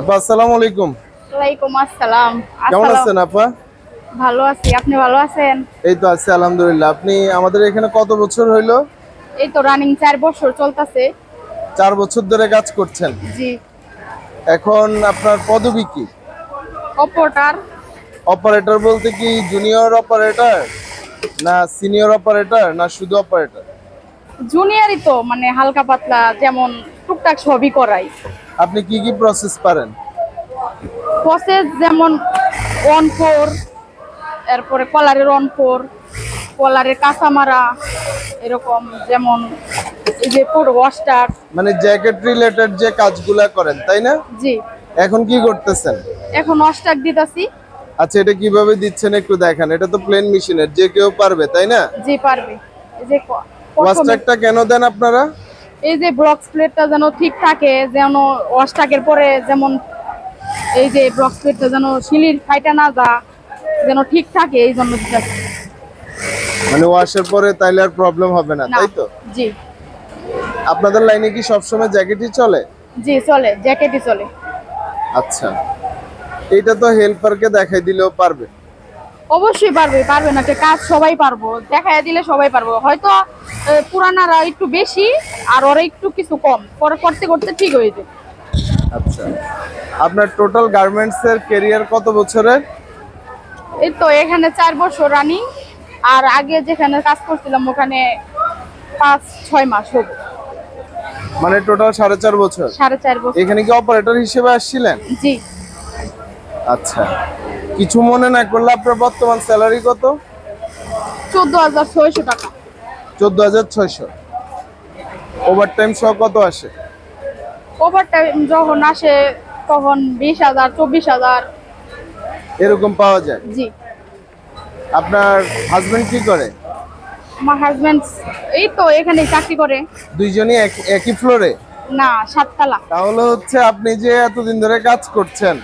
আপা আসসালামু আলাইকুম। ওয়ালাইকুম আসসালাম। কেমন আছেন আপা? ভালো আছি আপনি ভালো আছেন? এই তো আছি আলহামদুলিল্লাহ। আপনি আমাদের এখানে কত বছর হইল? এই তো রানিং চার বছর চলতেছে। চার বছর ধরে কাজ করছেন। জি। এখন আপনার পদবি কি? অপরটার অপারেটর বলতে কি জুনিয়র অপারেটর না সিনিয়র অপারেটর না শুধু অপারেটর জুনিয়রই তো মানে হালকা পাতলা যেমন টুকটাক সবই করাই আপনি কি কি প্রসেস পারেন? প্রসেস যেমন অন ফোর এরপরে কলারের অন ফোর কলারের কাঁচামারা এরকম যেমন এই যে পুরো ওয়াস্টার মানে জ্যাকেট রিলেটেড যে কাজগুলা করেন তাই না? জি। এখন কি করতেছেন? এখন ওয়াস্টার দিতাছি। আচ্ছা এটা কীভাবে দিচ্ছেন একটু দেখেন? এটা তো প্লেন মেশিনের যে কেউ পারবে তাই না? জি পারবে। এই যে ওয়াস্টারটা কেন দেন আপনারা? এই যে ব্লক্স প্লেটটা যেন ঠিক থাকে যেন ওয়াশটাকের পরে যেমন এই যে ব্লক্স প্লেটটা যেন শিলির ফাইটা না যা যেন ঠিক থাকে এই জন্য দিতেছি। মানে ওয়াশের পরে তাইলে আর প্রবলেম হবে না না তাই তো? জি। আপনাদের লাইনে কি সবসময় জ্যাকেটই চলে? জি চলে জ্যাকেটই চলে। আচ্ছা। এটা তো হেল্পারকে দেখাই দিলেও পারবে। অবশ্যই পারবে পারবে না যে কাজ সবাই পারব দেখা দিলে সবাই পারব। হয়তো পুরানারা একটু বেশি আর ওরা একটু কিছু কম। পরে করতে করতে ঠিক হয়ে যায় আচ্ছা। আপনার টোটাল গার্মেন্টস এর কেরিয়ার কত বছরের? এই তো এখানে চার বছর রানিং আর আগে যেখানে কাজ করছিলাম ওখানে পাঁচ ছয় মাস হব মানে টোটাল সাড়ে চার বছর? সাড়ে চার বছর। এখানে কি অপারেটর হিসেবে আসছিলেন? জি। আচ্ছা। কিছু মনে না করলে আপনার বর্তমান স্যালারি কত? চোদ্দ হাজার ছয়শো টাকা। চোদ্দ হাজার ছয়শো। ওভার টাইম সহ কত আসে? ওভার টাইম যখন আসে তখন বিশ হাজার চব্বিশ হাজার। এরকম পাওয়া যায়? জি। আপনার হাজবেন্ড কি করে? আমার হাজবেন্ড এই তো এখানে চাকরি করে। দুইজনই এক- একই ফ্লোরে না সাততলা। তাহলে হচ্ছে আপনি যে এতদিন ধরে কাজ করছেন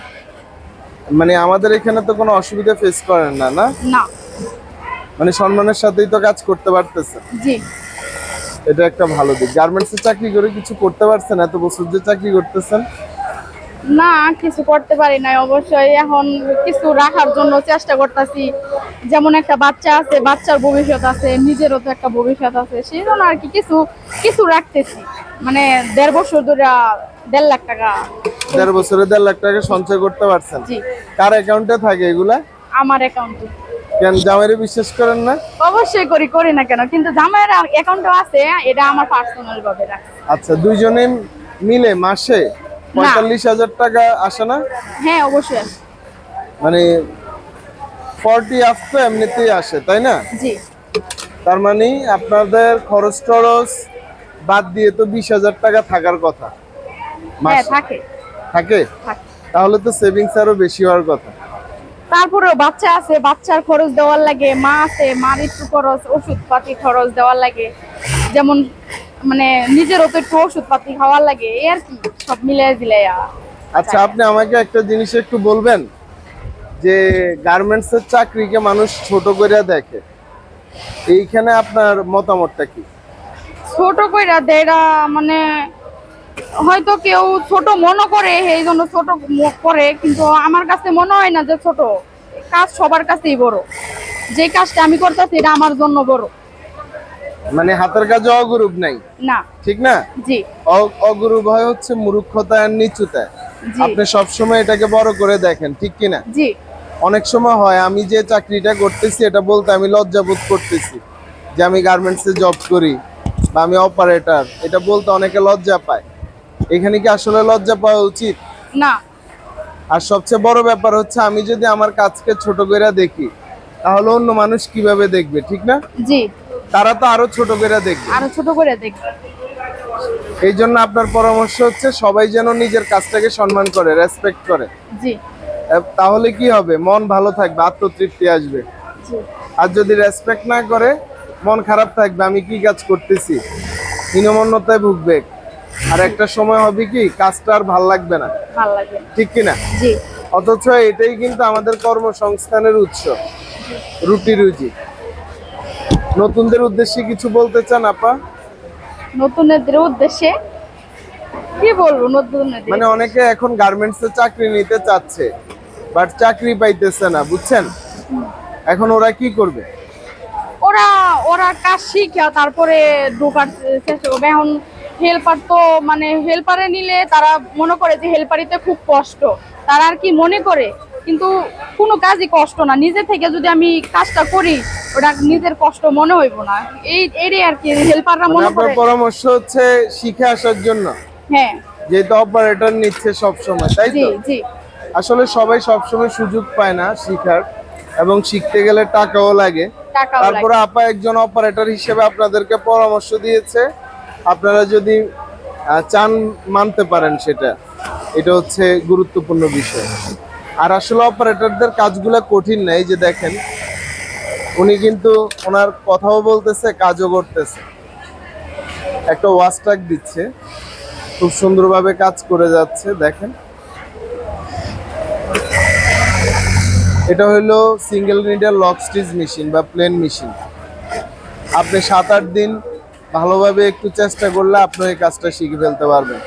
মানে আমাদের এখানে তো কোনো অসুবিধা ফেস করেন না না? না। মানে সম্মানের সাথেই তো কাজ করতে পারতেছেন। জি। এটা একটা ভালো দিক। গার্মেন্টসে চাকরি করে কিছু করতে পারছেন এত বছর যে চাকরি করতেছেন না কিছু করতে পারি নাই অবশ্যই। এখন কিছু রাখার জন্য চেষ্টা করতেছি। যেমন একটা বাচ্চা আছে বাচ্চার ভবিষ্যৎ আছে নিজেরও তো একটা ভবিষ্যৎ আছে। সেই জন্য আর কি কিছু কিছু রাখতেছি। মানে দেড় বছর ধরে দেড় লাখ টাকা। দেড় বছরে দেড় লাখ টাকা সঞ্চয় করতে পারছেন? জি। কার অ্যাকাউন্টে থাকে এগুলা? আমার অ্যাকাউন্টে কেন জামাইরে বিশ্বাস করেন না? অবশ্যই করি করি না কেন? কিন্তু জামাইয়ের অ্যাকাউন্টও আছে এটা আমার পার্সোনাল ভাবে রাখছি। আচ্ছা দুইজনে মিলে মাসে পঁয়তাল্লিশ হাজার টাকা আসে না? হ্যাঁ অবশ্যই। মানে ফর্টি আপ তো এমনিতেই আসে তাই না? জি। তার মানে আপনাদের খরচ টরচ বাদ দিয়ে তো বিশ হাজার টাকা থাকার কথা। হ্যাঁ থাকে। থাকে? তাহলে তো সেভিংস আরও বেশি হওয়ার কথা। তারপরেও বাচ্চা আছে বাচ্চার খরচ দেওয়ার লাগে মা আছে মার একটু খরচ ওষুধ পাতি খরচ দেওয়ার লাগে। যেমন মানে নিজেরও তো একটু ওষুধ পাতি খাওয়ার লাগে এই আর কি সব মিলিয়ে দিলে আচ্ছা আপনি আমাকে একটা জিনিস একটু বলবেন? যে গার্মেন্টস এর চাকরিকে মানুষ ছোট করে দেখে এইখানে আপনার মতামতটা কি? ছোট কইরা দেড়া মানে হয়তো কেউ ছোট মনে করে এই জন্য ছোট করে কিন্তু আমার কাছে মনে হয় না যে ছোট। কাজ সবার কাছেই বড়। যে কাজটা আমি করতেছি এটা আমার জন্য বড়। মানে হাতের কাজে অগুরুপ নাই? না। ঠিক না? জি। অগুরুপ হয় হচ্ছে মূর্খতা আর নিচুতা। আপনি সবসময় এটাকে বড় করে দেখেন ঠিক কিনা? জি। অনেক সময় হয় আমি যে চাকরিটা করতেছি এটা বলতে আমি লজ্জাবোধ করতেছি যে আমি গার্মেন্টসে জব করি বা আমি অপারেটর এটা বলতে অনেকে লজ্জা পায়। এখানে কি আসলে লজ্জা পাওয়া উচিত? না। আর সবচেয়ে বড় ব্যাপার হচ্ছে আমি যদি আমার কাজকে ছোট করে দেখি তাহলে অন্য মানুষ কীভাবে দেখবে ঠিক না? জি। তারা তো আরও ছোট করে দেখবে। আরও ছোট করে দেখবে এই জন্য আপনার পরামর্শ হচ্ছে সবাই যেন নিজের কাজটাকে সম্মান করে রেসপেক্ট করে। জি। তাহলে কি হবে? মন ভালো থাকবে আত্মতৃপ্তি আসবে। আর যদি রেসপেক্ট না করে মন খারাপ থাকবে আমি কি কাজ করতেছি? হীনমন্যতায় ভুগবে। আর একটা সময় হবে কি কাজটা আর ভালো লাগবে না। ঠিক কিনা? জি। অথচ এটাই কিন্তু আমাদের কর্মসংস্থানের উৎস। রুটি রুজি। নতুনদের উদ্দেশ্যে কিছু বলতে চান আপা? নতুনদের উদ্দেশ্যে? কি বলব নতুন মানে অনেকে এখন গার্মেন্টস চাকরি নিতে চাচ্ছে বাট চাকরি পাইতেছে না বুঝছেন? এখন ওরা কি করবে? ওরা ওরা কাজ শিখা তারপরে ঢোকার চেষ্টা করবে। এখন হেল্পার তো মানে হেল্পারে নিলে তারা মনে করে যে হেল্পারিতে খুব কষ্ট। তারা আর কি মনে করে? কিন্তু কোনো কাজই কষ্ট না। নিজে থেকে যদি আমি কাজটা করি ওটা নিজের কষ্ট মনে হইব না। এই এটাই আর কি হেল্পাররা মানে মনে আপনার করে। পরামর্শ হচ্ছে শিখে আসার জন্য। হ্যাঁ। যেহেতু অপারেটর নিচ্ছে সব সময় তাই তো? জি। আসলে সবাই সবসময় সুযোগ পায় না শিখার এবং শিখতে গেলে টাকাও লাগে। তারপরে আপা একজন অপারেটর হিসেবে আপনাদেরকে পরামর্শ দিয়েছে। আপনারা যদি চান মানতে পারেন সেটা। এটা হচ্ছে গুরুত্বপূর্ণ বিষয়। আর আসলে অপারেটরদের কাজগুলো কঠিন নাই যে দেখেন উনি কিন্তু ওনার কথাও বলতেছে কাজও করতেছে। একটা ওয়াস্টাক দিচ্ছে। খুব সুন্দরভাবে কাজ করে যাচ্ছে দেখেন। এটা হলো single needle lock stitch machine বা প্লেন মেশিন আপনি সাত আট দিন ভালোভাবে একটু চেষ্টা করলে আপনি এই কাজটা শিখে ফেলতে পারবেন।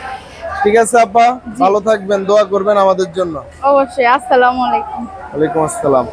ঠিক আছে আপা ভালো থাকবেন দোয়া করবেন আমাদের জন্য। অবশ্যই আসসালামু আলাইকুম। ওয়ালাইকুম আসসালাম।